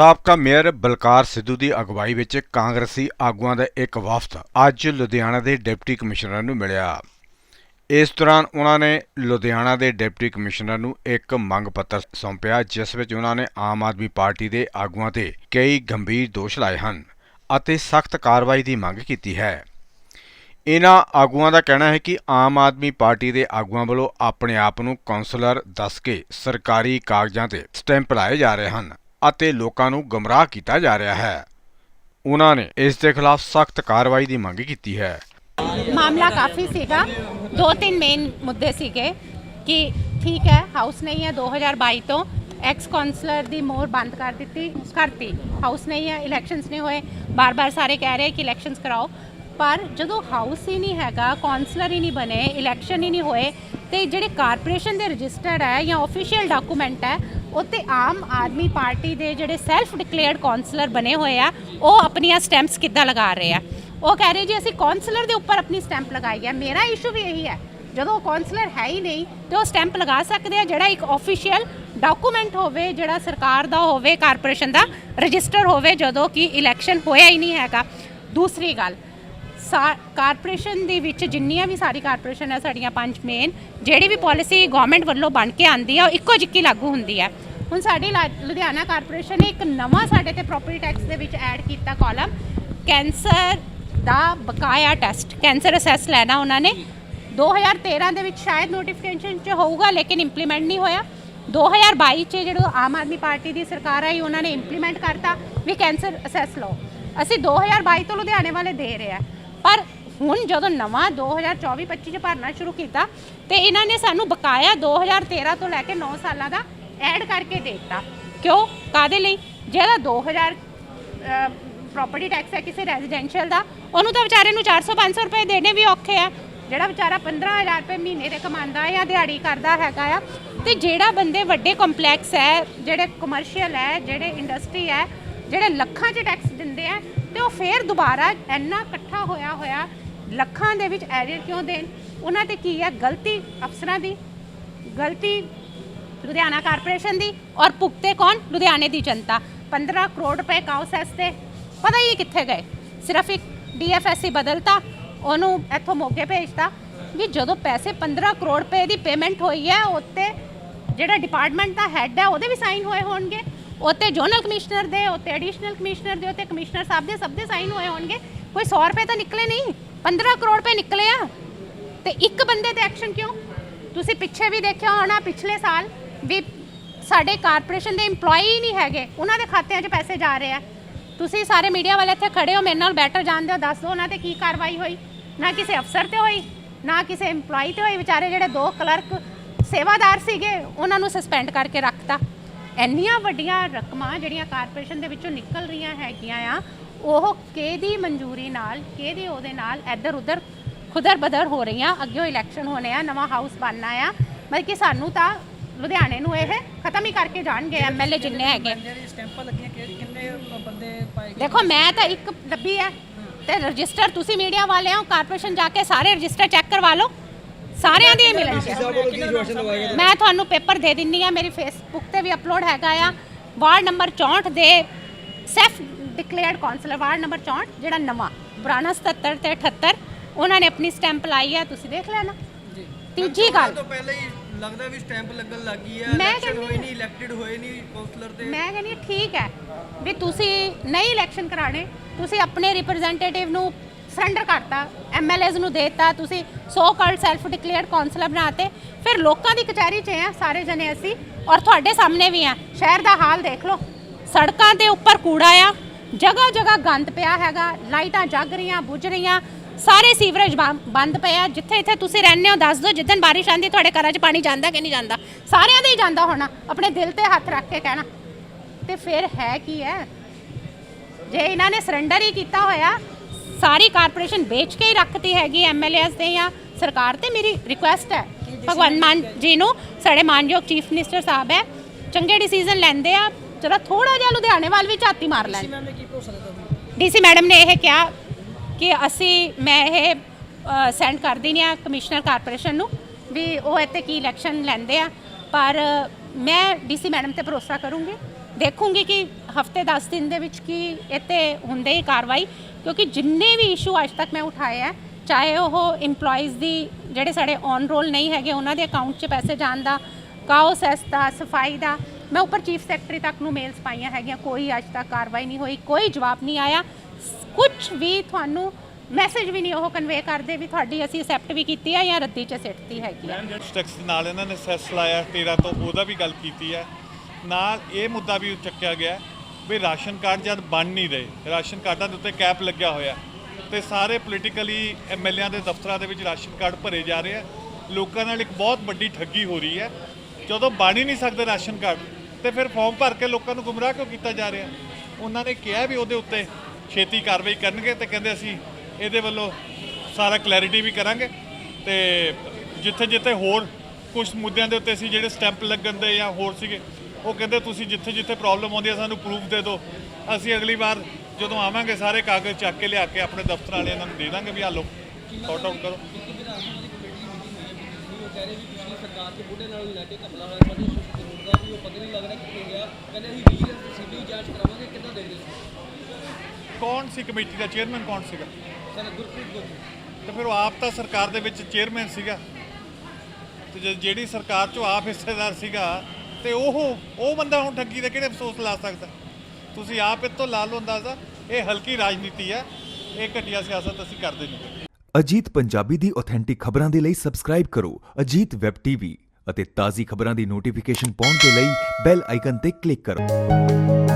ਸਾਬਕਾ ਮੇਅਰ ਬਲਕਾਰ ਸਿੱਧੂ ਦੀ ਅਗਵਾਈ ਵਿੱਚ ਕਾਂਗਰਸੀ ਆਗੂਆਂ ਦਾ ਇੱਕ ਵਫਦ ਅੱਜ ਲੁਧਿਆਣਾ ਦੇ ਡਿਪਟੀ ਕਮਿਸ਼ਨਰ ਨੂੰ ਮਿਲਿਆ। ਇਸ ਦੌਰਾਨ ਉਹਨਾਂ ਨੇ ਲੁਧਿਆਣਾ ਦੇ ਡਿਪਟੀ ਕਮਿਸ਼ਨਰ ਨੂੰ ਇੱਕ ਮੰਗ ਪੱਤਰ ਸੌਂਪਿਆ, ਜਿਸ ਵਿੱਚ ਉਹਨਾਂ ਨੇ ਆਮ ਆਦਮੀ ਪਾਰਟੀ ਦੇ ਆਗੂਆਂ ਤੇ ਕਈ ਗੰਭੀਰ ਦੋਸ਼ ਲਾਏ ਹਨ ਅਤੇ ਸਖਤ ਕਾਰਵਾਈ ਦੀ ਮੰਗ ਕੀਤੀ ਹੈ। ਇਹਨਾਂ ਆਗੂਆਂ ਦਾ ਕਹਿਣਾ ਹੈ ਕਿ ਆਮ ਆਦਮੀ ਪਾਰਟੀ ਦੇ ਆਗੂਆਂ ਵੱਲੋਂ ਆਪਣੇ ਆਪ ਨੂੰ ਕਾਉਂਸਲਰ ਦੱਸ ਕੇ ਸਰਕਾਰੀ ਕਾਗਜ਼ਾਂ ਤੇ ਸਟੈਂਪ ਲਾਏ ਜਾ ਰਹੇ ਹਨ। ਅਤੇ ਲੋਕਾਂ ਨੂੰ ਗਮਰਾਹ ਕੀਤਾ ਜਾ ਰਿਹਾ ਹੈ। ਉਹਨਾਂ ਨੇ ਇਸ ਦੇ ਖਿਲਾਫ ਸਖਤ ਕਾਰਵਾਈ ਦੀ ਮੰਗ ਕੀਤੀ ਹੈ। ਮਾਮਲਾ ਕਾਫੀ ਸੀਗਾ। ਦੋ ਤਿੰਨ ਮੇਨ ਮੁੱਦੇ ਸੀਗੇ ਕਿ ਠੀਕ ਹੈ ਹਾਊਸ ਨਹੀਂ ਹੈ 2022 ਤੋਂ ਐਕਸ ਕਾਉਂਸਲਰ ਦੀ ਮੋਹਰ ਬੰਦ ਕਰ ਦਿੱਤੀ, ਕਰਤੀ। ਹਾਊਸ ਨਹੀਂ ਹੈ ਇਲੈਕਸ਼ਨਸ ਨਹੀਂ ਹੋਏ। ਬਾਰ-ਬਾਰ ਸਾਰੇ ਕਹਿ ਰਹੇ ਕਿ ਇਲੈਕਸ਼ਨਸ ਕਰਾਓ। ਪਰ ਜਦੋਂ ਹਾਊਸ ਹੀ ਨਹੀਂ ਹੈਗਾ ਕਾਉਂਸਲਰ ਹੀ ਨਹੀਂ ਬਣੇ ਇਲੈਕਸ਼ਨ ਹੀ ਨਹੀਂ ਹੋਏ, ਤੇ ਜਿਹੜੇ ਕਾਰਪੋਰੇਸ਼ਨ ਦੇ ਰਜਿਸਟਰਡ ਹੈ ਜਾਂ ਆਫੀਸ਼ੀਅਲ ਡਾਕੂਮੈਂਟ ਹੈ ਉੱਤੇ ਆਮ ਆਦਮੀ ਪਾਰਟੀ ਦੇ ਜਿਹੜੇ ਸੈਲਫ ਡਿਕਲੇਅਰਡ ਕਾਉਂਸਲਰ ਬਣੇ ਹੋਏ ਆ, ਉਹ ਆਪਣੀਆਂ ਸਟੈਂਪਸ ਕਿੱਦਾਂ ਲਗਾ ਰਹੇ ਆ? ਉਹ ਕਹਿ ਰਹੇ ਜੀ, ਅਸੀਂ ਕਾਉਂਸਲਰ ਦੇ ਉੱਪਰ ਆਪਣੀ ਸਟੈਂਪ ਲਗਾਈ ਹੈ ਮੇਰਾ ਇਸ਼ੂ ਵੀ ਇਹੀ ਹੈ, ਜਦੋਂ ਕਾਉਂਸਲਰ ਹੈ ਹੀ ਨਹੀਂ, ਤੇ ਉਹ ਸਟੈਂਪ ਲਗਾ ਸਕਦੇ ਆ, ਜਿਹੜਾ ਇੱਕ ਆਫੀਸ਼ੀਅਲ ਡਾਕੂਮੈਂਟ ਹੋਵੇ, ਜਿਹੜਾ ਸਰਕਾਰ ਦਾ ਹੋਵੇ ਕਾਰਪੋਰੇਸ਼ਨ ਦਾ ਰਜਿਸਟਰ ਹੋਵੇ, ਜਦੋਂ ਕਿ ਇਲੈਕਸ਼ਨ ਹੋਇਆ ਹੀ ਨਹੀਂ ਹੈਗਾ। ਦੂਸਰੀ ਗੱਲ ਕਾਰਪੋਰੇਸ਼ਨ ਦੇ ਵਿੱਚ ਜਿੰਨੀਆਂ ਵੀ ਸਾਰੀ ਕਾਰਪੋਰੇਸ਼ਨ ਹੈ ਸਾਡੀਆਂ ਪੰਜ ਮੇਨ ਜਿਹੜੀ ਵੀ ਪਾਲਿਸੀ ਗਵਰਨਮੈਂਟ ਵੱਲੋਂ ਬਣ ਕੇ ਆਂਦੀ ਹੈ ਉਹ ਇੱਕੋ ਜਿੱਕੀ ਲਾਗੂ ਹੁੰਦੀ ਹੈ ਹੁਣ ਸਾਡੀ ਲਾ- ਲੁਧਿਆਣਾ ਕਾਰਪੋਰੇਸ਼ਨ ਨੇ ਇੱਕ ਨਵਾਂ ਸਾਡੇ ਤੇ ਪ੍ਰੋਪਰਟੀ ਟੈਕਸ ਦੇ ਵਿੱਚ ਐਡ ਕੀਤਾ ਕਾਲਮ ਕੈਂਸਰ ਦਾ ਬਕਾਇਆ ਟੈਸਟ ਕੈਂਸਰ ਅਸੈਸ ਲੈਣਾ ਉਹਨਾਂ ਨੇ। 2013 ਦੇ ਵਿੱਚ ਸ਼ਾਇਦ ਨੋਟੀਫਿਕੇਸ਼ਨ ਚ ਹੋਊਗਾ, ਲੇਕਿਨ ਇੰਪਲੀਮੈਂਟ ਨਹੀਂ ਹੋਇਆ। 2022 ਚ ਜਿਹੜਾ ਆਮ ਆਦਮੀ ਪਾਰਟੀ ਦੀ ਸਰਕਾਰ ਆਈ, ਉਹਨਾਂ ਨੇ ਇੰਪਲੀਮੈਂਟ ਕਰਤਾ ਵੀ ਕੈਂਸਰ ਅਸੈਸ ਲਓ। ਅਸੀਂ 2022 ਤੋਂ ਲੁਧਿਆਣੇ ਵਾਲੇ ਦੇ ਰਹੇ ਆ। ਪਰ ਹੁਣ ਜਦੋਂ ਨਵਾਂ 2024-25 ਚ ਭਰਨਾ ਸ਼ੁਰੂ ਕੀਤਾ ਤੇ ਇਹਨਾਂ ਨੇ ਸਾਨੂੰ ਬਕਾਇਆ 2013 ਤੋਂ ਲੈ ਕੇ 9 ਸਾਲਾਂ ਦਾ ਐਡ ਕਰਕੇ ਦੇ ਦਿੱਤਾ। ਕਿਉਂ? ਕਾਦੇ ਲਈ? ਜਿਹੜਾ 2000 ਪ੍ਰਾਪਰਟੀ ਟੈਕਸ ਹੈ ਕਿਸੇ ਰੈਜ਼ੀਡੈਂਸ਼ੀਅਲ ਦਾ, ਉਹਨੂੰ ਤਾਂ ਵਿਚਾਰੇ ਨੂੰ 400-500 ਰੁਪਏ ਦੇਣੇ ਵੀ ਔਖੇ ਆ। ਜਿਹੜਾ ਵਿਚਾਰਾ 15000 ਰੁਪਏ ਮਹੀਨੇ ਦੇ ਕਮਾਉਂਦਾ ਹੈ ਜਾਂ ਦਿਹਾੜੀ ਕਰਦਾ ਹੈਗਾ ਆ, ਤੇ ਜਿਹੜਾ ਬੰਦੇ ਵੱਡੇ ਕੰਪਲੈਕਸ ਹੈ, ਜਿਹੜੇ ਕਮਰਸ਼ੀਅਲ ਹੈ, ਜਿਹੜੇ ਇੰਡਸਟਰੀ ਹੈ ਜਿਹੜੇ ਲੱਖਾਂ 'ਚ ਟੈਕਸ ਦਿੰਦੇ ਆ ਤੇ ਉਹ ਫੇਰ ਦੁਬਾਰਾ ਇੰਨਾ ਇਕੱਠਾ ਹੋਇਆ ਹੋਇਆ ਲੱਖਾਂ ਦੇ ਵਿੱਚ ਐਰੀਅਰ ਕਿਉਂ ਦੇਣ? ਉਹਨਾਂ ਤੇ ਕੀ ਹੈ ਗਲਤੀ ਅਫਸਰਾਂ ਦੀ, ਗਲਤੀ ਲੁਧਿਆਣਾ ਕਾਰਪੋਰੇਸ਼ਨ ਦੀ ਔਰ ਭੁਗਤੇ ਕੌਣ? ਲੁਧਿਆਣੇ ਦੀ ਜਨਤਾ। 15 ਕਰੋੜ ਰੁਪਏ ਕਾਉਸੈਸ ਤੇ ਪਤਾ ਹੀ ਕਿੱਥੇ ਗਏ। ਸਿਰਫ ਇੱਕ ਡੀਐਫਐਸਸੀ ਬਦਲਤਾ, ਉਹਨੂੰ ਇੱਥੋਂ ਮੋਗੇ ਭੇਜਤਾ ਵੀ ਜਦੋਂ ਪੈਸੇ 15 ਕਰੋੜ ਰੁਪਏ ਦੀ ਪੇਮੈਂਟ ਹੋਈ ਹੈ ਉੱਤੇ ਜਿਹੜਾ ਡਿਪਾਰਟਮੈਂਟ ਦਾ ਹੈੱਡ ਹੈ ਉਹਦੇ ਵੀ ਸਾਈਨ ਹੋਏ ਹੋਣਗੇ। ਉੱਤੇ ਜ਼ੋਨਲ ਕਮਿਸ਼ਨਰ ਦੇ ਉੱਤੇ ਐਡੀਸ਼ਨਲ ਕਮਿਸ਼ਨਰ ਦੇ ਉੱਤੇ ਕਮਿਸ਼ਨਰ ਸਾਹਿਬ ਦੇ, ਸਭ ਦੇ ਸਾਈਨ ਹੋਏ ਹੋਣਗੇ। ਕੋਈ 100 ਰੁਪਏ ਤਾਂ ਨਿਕਲੇ ਨਹੀਂ। 15 ਕਰੋੜ ਰੁਪਏ ਨਿਕਲੇ ਆ। ਤੇ ਇੱਕ ਬੰਦੇ ਤੇ ਐਕਸ਼ਨ ਕਿਉਂ? ਤੁਸੀਂ ਪਿੱਛੇ ਵੀ ਦੇਖਿਆ ਹੋਣਾ ਪਿਛਲੇ ਸਾਲ ਵੀ ਸਾਡੇ ਕਾਰਪੋਰੇਸ਼ਨ ਦੇ EMPLOYE ਨਹੀਂ ਹੈਗੇ। ਉਹਨਾਂ ਦੇ ਖਾਤਿਆਂ 'ਚ ਪੈਸੇ ਜਾ ਰਹੇ ਆ। ਤੁਸੀਂ ਸਾਰੇ ਮੀਡੀਆ ਵਾਲੇ ਇੱਥੇ ਖੜੇ ਹੋ, ਮੇਰੇ ਨਾਲ ਬੈਟਰ ਜਾਣਦੇ ਹੋ, ਦੱਸ ਦਿਓ ਉਹਨਾਂ ਤੇ ਕੀ ਕਾਰਵਾਈ ਹੋਈ। ਨਾ ਕਿਸੇ ਅਫਸਰ ਤੇ ਹੋਈ, ਨਾ ਕਿਸੇ EMPLOYE ਤੇ ਹੋਈ। ਵਿਚਾਰੇ ਜਿਹੜੇ ਦੋ ਕਲਰਕ ਸੇਵਾਦਾਰ ਸੀਗੇ, ਉਹਨਾਂ ਨੂੰ ਸਸਪੈਂਡ ਕਰਕੇ ਰੱਖਤਾ। ਇੰਨੀਆਂ ਵੱਡੀਆਂ ਰਕਮਾਂ ਜਿਹੜੀਆਂ ਕਾਰਪੋਰੇਸ਼ਨ ਦੇ ਵਿੱਚੋਂ ਨਿਕਲ ਰਹੀਆਂ ਹੈਗੀਆਂ ਆ ਉਹ ਕਿਹਦੀ ਮਨਜ਼ੂਰੀ ਨਾਲ ਕਿਹਦੇ ਉਹਦੇ ਨਾਲ ਇੱਧਰ ਉੱਧਰ ਖੁਦਰ ਬਦਰ ਹੋ ਰਹੀਆਂ? ਅੱਗੇ ਇਲੈਕਸ਼ਨ ਹੋਣੇ ਆ ਨਵਾਂ ਹਾਊਸ ਬਣਨਾ ਆ। ਮਤਲਬ ਕਿ ਸਾਨੂੰ ਤਾਂ ਲੁਧਿਆਣੇ ਨੂੰ ਇਹ ਖਤਮ ਹੀ ਕਰਕੇ ਜਾਣਗੇ ਐਮਐਲਏ ਜਿੰਨੇ ਹੈਗੇ। ਦੇਖੋ ਮੈਂ ਤਾਂ ਇੱਕ ਲੱਭੀ ਹੈ। ਤੇ ਰਜਿਸਟਰ ਤੁਸੀਂ ਮੀਡੀਆ ਵਾਲੇ ਹੋ ਕਾਰਪੋਰੇਸ਼ਨ ਜਾ ਕੇ ਸਾਰੇ ਰਜਿਸਟਰ ਚੈੱਕ ਕਰਵਾ ਲਓ। ਸਾਰਿਆਂ ਦੀ ਮਿਲਣਗੇ ਮੈਂ ਤੁਹਾਨੂੰ ਪੇਪਰ ਦੇ ਦਿੰਨੀ ਆ ਮੇਰੀ ਫੇਸਬੁੱਕ ਤੇ ਵੀ ਅਪਲੋਡ ਹੈਗਾ ਆ। ਵਾਰਡ ਨੰਬਰ 64 ਦੇ self declared councillor ward number 64 ਜਿਹੜਾ ਨਵਾਂ ਪੁਰਾਣਾ 77 ਤੇ 78 ਉਹਨਾਂ ਨੇ ਆਪਣੀ ਸਟੈਂਪ ਲਾਈ ਆ ਤੁਸੀਂ ਦੇਖ ਲੈਣਾ। ਜੀ। ਤੀਜੀ ਗੱਲ ਤੋਂ ਪਹਿਲਾਂ ਹੀ ਲੱਗਦਾ ਵੀ ਸਟੈਂਪ ਲੱਗਣ ਲੱਗ ਮੈਂ ਇਲੈਕਸ਼ਨ ਹੋਏ ਨਹੀਂ ਇਲੈਕਟਿਡ ਹੋਏ ਨਹੀਂ ਕਾਉਂਸਲਰ ਤੇ। ਮੈਂ ਕਹਿੰਦੀ ਠੀਕ ਹੈ ਵੀ ਤੁਸੀਂ ਨਹੀਂ ਇਲੈਕਸ਼ਨ ਕਰਾਣੇ ਤੁਸੀਂ ਆਪਣੇ ਰਿਪਰੈਜ਼ੈਂਟੇਟਿਵ ਨੂੰ ਸਰੈਂਡਰ ਕਰਤਾ ਐਮਐਲਏਜ਼ ਨੂੰ ਦੇਤਾ, ਤੁਸੀਂ so called self declared councillor ਬਣਾਤੇ। ਫਿਰ ਲੋਕਾਂ ਦੀ ਕਚਹਿਰੀ 'ਚ ਆ, ਸਾਰੇ ਜਣੇ ਅਸੀਂ, ਔਰ ਤੁਹਾਡੇ ਸਾਹਮਣੇ ਵੀ ਆ। ਸ਼ਹਿਰ ਦਾ ਹਾਲ ਦੇਖ ਲਓ। ਸੜਕਾਂ ਦੇ ਉੱਪਰ ਕੂੜਾ ਆ, ਜਗ੍ਹਾ ਜਗ੍ਹਾ ਗੰਦ ਪਿਆ ਹੈਗਾ, ਲਾਈਟਾਂ ਜਗ ਰਹੀਆਂ, ਬੁਝ ਰਹੀਆਂ, ਸਾਰੇ ਸੀਵਰੇਜ ਬੰ- ਬੰਦ ਪਏ ਆ। ਜਿੱਥੇ ਇੱਥੇ ਤੁਸੀਂ ਰਹਿੰਦੇ ਹੋ, ਦੱਸ ਦਿਓ, ਜਿੱਦਣ ਬਾਰਿਸ਼ ਆਂਦੀ ਤੁਹਾਡੇ ਘਰਾਂ 'ਚ ਪਾਣੀ ਜਾਂਦਾ ਕਿ ਨਹੀਂ ਜਾਂਦਾ? ਸਾਰਿਆਂ ਦੇ ਹੀ ਜਾਂਦਾ ਹੋਣਾ, ਆਪਣੇ ਦਿਲ ਤੇ ਹੱਥ ਰੱਖ ਕੇ ਕਹਿਣਾ। ਤੇ ਫਿਰ ਹੈ ਕੀ ਹੈ ਜੇ ਇਹਨਾਂ ਨੇ ਸਰੈਂਡਰ ਹੀ ਕੀਤਾ ਹੋਇਆ ਸਾਰੀ ਕਾਰਪੋਰੇਸ਼ਨ ਵੇਚ ਕੇ ਹੀ ਰੱਖਤੀ ਹੈਗੀ ਐਮਐਲਏਸ ਦੇ ਜਾਂ ਸਰਕਾਰ ਤੇ ਮੇਰੀ ਰਿਕੁਐਸਟ ਹੈ। ਭਗਵੰਤ ਮਾਨ ਜੀ ਨੂੰ ਸਾਡੇ ਮਾਨਯੋਗ ਚੀਫ ਮਿਨਿਸਟਰ ਸਾਹਿਬ ਹੈ। ਚੰਗੇ ਡਿਸੀਜਨ ਲੈਂਦੇ ਆ। ਜਰਾ ਥੋੜਾ ਜਿਹਾ ਲੁਧਿਆਣੇ ਵੱਲ ਵੀ ਝਾਤੀ ਮਾਰ ਲੈਣ। ਡੀਸੀ ਮੈਡਮ ਨੇ ਇਹ ਕਿਹਾ ਕਿ ਅਸੀਂ ਮੈਂ ਇਹ ਸੈਂਡ ਕਰ ਦਿੰਦੀ ਆ ਕਮਿਸ਼ਨਰ ਕਾਰਪੋਰੇਸ਼ਨ ਨੂੰ ਵੀ ਉਹ ਇੱਥੇ ਕੀ ਇਲੈਕਸ਼ਨ ਲੈਂਦੇ ਆ। ਪਰ ਮੈਂ ਡੀਸੀ ਮੈਡਮ ਤੇ ਭਰੋਸਾ ਕਰੂੰਗੀ। ਦੇਖੂੰਗੀ ਕਿ ਹਫ਼ਤੇ 10 ਦਿਨ ਦੇ ਵਿੱਚ ਕੀ ਇੱਥੇ ਹੁੰਦੇ ਹੀ ਕਾਰਵਾਈ, ਕਿਉਂਕਿ ਜਿੰਨੇ ਵੀ ਇਸ਼ੂ ਅੱਜ ਤੱਕ ਮੈਂ ਉਠਾਏ ਆ, ਚਾਹੇ ਉਹ EMPLOYEES ਦੀ ਜਿਹੜੇ ਸਾਡੇ ਔਨ ਰੋਲ ਨਹੀਂ ਹੈਗੇ, ਉਹਨਾਂ ਦੇ ਅਕਾਊਂਟ 'ਚ ਪੈਸੇ ਜਾਣ ਦਾ ਕਾਓ ਦਾ, ਸਫ਼ਾਈ ਦਾ, ਮੈਂ ਉੱਪਰ ਚੀਫ ਸੈਕਟਰੀ ਤੱਕ ਨੂੰ ਮੇਲਸ ਪਾਈਆਂ ਹੈਗੀਆਂ, ਕੋਈ ਅੱਜ ਤੱਕ ਕਾਰਵਾਈ ਨਹੀਂ ਹੋਈ, ਕੋਈ ਜਵਾਬ ਨਹੀਂ ਆਇਆ। ਕੁਝ ਵੀ ਤੁਹਾਨੂੰ ਮੈਸੇਜ ਵੀ ਨਹੀਂ ਉਹ ਕਨਵੇ ਕਰਦੇ ਵੀ ਤੁਹਾਡੀ ਅਸੀਂ ਅਸੈਪਟ ਵੀ ਕੀਤੀ ਹੈ ਜਾਂ ਰੱਦੀ 'ਚ ਸਿੱਟਤੀ ਹੈਗੀ ਹੈ ਟੈਕਸ ਨਾਲ ਇਹਨਾਂ ਨੇ ਸੈਸ ਲਾਇਆ 13 ਤੋਂ ਉਹਦਾ ਵੀ ਗੱਲ ਕੀਤੀ ਹੈ ਨਾਲ ਇਹ ਮੁੱਦਾ ਵੀ ਚੱਕਿਆ ਗਿਆ ਵੀ ਰਾਸ਼ਨ ਕਾਰਡ ਜਦ ਬਣ ਨਹੀਂ ਰਹੇ, ਰਾਸ਼ਨ ਕਾਰਡਾਂ ਦੇ ਉੱਤੇ ਕੈਪ ਲੱਗਿਆ ਹੋਇਆ ਤੇ ਸਾਰੇ ਪੋਲੀਟੀਕਲੀ ਐਮਐਲਏਆਂ ਦੇ ਦਫ਼ਤਰਾਂ ਦੇ ਵਿੱਚ ਰਾਸ਼ਨ ਕਾਰਡ ਭਰੇ ਜਾ ਰਹੇ ਆ। ਲੋਕਾਂ ਨਾਲ ਇੱਕ ਬਹੁਤ ਵੱਡੀ ਠੱਗੀ ਹੋ ਰਹੀ ਹੈ। ਜਦੋਂ ਬਣ ਹੀ ਨਹੀਂ ਸਕਦੇ ਰਾਸ਼ਨ ਕਾਰਡ, ਤੇ ਫਿਰ ਫਾਰਮ ਭਰ ਕੇ ਲੋਕਾਂ ਨੂੰ ਗੁੰਮਰਾਹ ਕਿਉਂ ਕੀਤਾ ਜਾ ਰਿਹਾ? ਉਹਨਾਂ ਨੇ ਕਿਹਾ ਵੀ ਉਹਦੇ ਉੱਤੇ ਛੇਤੀ ਕਾਰਵਾਈ ਕਰਨਗੇ ਤੇ ਕਹਿੰਦੇ ਅਸੀਂ ਇਹਦੇ ਵੱਲੋਂ ਸਾਰਾ ਕਲੈਰਿਟੀ ਵੀ ਕਰਾਂਗੇ ਤੇ ਜਿੱਥੇ ਜਿੱਥੇ ਹੋਰ ਕੁਝ ਮੁੱਦਿਆਂ ਦੇ ਉੱਤੇ ਸੀ ਜਿਹੜੇ ਸਟੈਂਪ ਲੱਗਣ ਦੇ ਜਾਂ ਹੋਰ ਸੀਗੇ ਉਹ ਕਹਿੰਦੇ ਤੁਸੀਂ ਜਿੱਥੇ ਜਿੱਥੇ ਪ੍ਰੋਬਲਮ ਆਉਂਦੀ ਹੈ ਸਾਨੂੰ ਪ੍ਰੂਫ ਦੇ ਦਿਓ। ਅਸੀਂ ਅਗਲੀ ਵਾਰ ਜਦੋਂ ਆਵਾਂਗੇ ਸਾਰੇ ਕਾਗਜ਼ ਚੱਕ ਕੇ ਲਿਆ ਕੇ ਆਪਣੇ ਦਫ਼ਤਰ ਵਾਲਿਆਂ ਨੂੰ ਦੇ ਦਾਂਗੇ ਵੀ ਆ ਲਓ ਸੌਟ ਆਊਟ ਕਰੋ। ਉਹ ਕਹਿ ਰਹੇ ਵੀ ਪਿਛਲੀ ਸਰਕਾਰ ਦੇ ਬੁੱਢੇ ਨਾਲ ਲੈ ਕੇ ਘਪਲਾ ਹੋਇਆ ਸਾਡੇ ਕਰੋੜ ਦਾ ਵੀ ਉਹ ਪਤਾ ਨਹੀਂ ਲੱਗ ਰਿਹਾ ਕਿੱਥੇ ਗਿਆ। ਕਹਿੰਦੇ ਅਸੀਂ ਵਿਜੀਲੈਂਸ ਸੀਬੀ ਜਾਂਚ ਕਰਾਵਾਂਗੇ ਕਿੱਦਾਂ ਦੇਖਦੇ ਹੋ ਕੌਣ ਸੀ ਕਮੇਟੀ ਦਾ? ਚੇਅਰਮੈਨ ਕੌਣ ਸੀਗਾ? ਸਰ ਗੁਰਪ੍ਰੀਤ ਗੋਗੀ ਤੇ ਫਿਰ ਉਹ ਆਪ ਤਾਂ ਸਰਕਾਰ ਦੇ ਵਿੱਚ ਚੇਅਰਮੈਨ ਸੀਗਾ। ਤੇ ਜਿਹੜੀ ਸਰਕਾਰ ਚੋਂ ਆਪ ਹਿੱਸੇਦਾਰ ਸੀਗਾ ਤੇ ਉਹ ਉਹ ਬੰਦਾ ਹੁਣ ਠੱਗੀ ਦੇ ਕਿਹੜੇ ਅਫਸੋਸ ਲਾ ਸਕਦਾ? ਤੁਸੀਂ ਆਪ ਇਹ ਤੋਂ ਲਾ ਲਓ ਅੰਦਾਜ਼ਾ। ਇਹ ਹਲਕੀ ਰਾਜਨੀਤੀ ਹੈ। ਇਹ ਘਟੀਆ ਸਿਆਸਤ ਅਸੀਂ ਕਰਦੇ ਨਹੀਂ। ਅਜੀਤ ਪੰਜਾਬੀ ਦੀ ਆਥੈਂਟਿਕ ਖਬਰਾਂ ਦੇ ਲਈ ਸਬਸਕ੍ਰਾਈਬ ਕਰੋ। ਅਜੀਤ ਵੈਬ ਟੀਵੀ ਅਤੇ ਤਾਜ਼ੀ ਖਬਰਾਂ ਦੀ ਨੋਟੀਫਿਕੇਸ਼ਨ ਪਾਉਣ ਦੇ ਲਈ ਬੈਲ ਆਈਕਨ ਤੇ ਕਲਿੱਕ ਕਰੋ।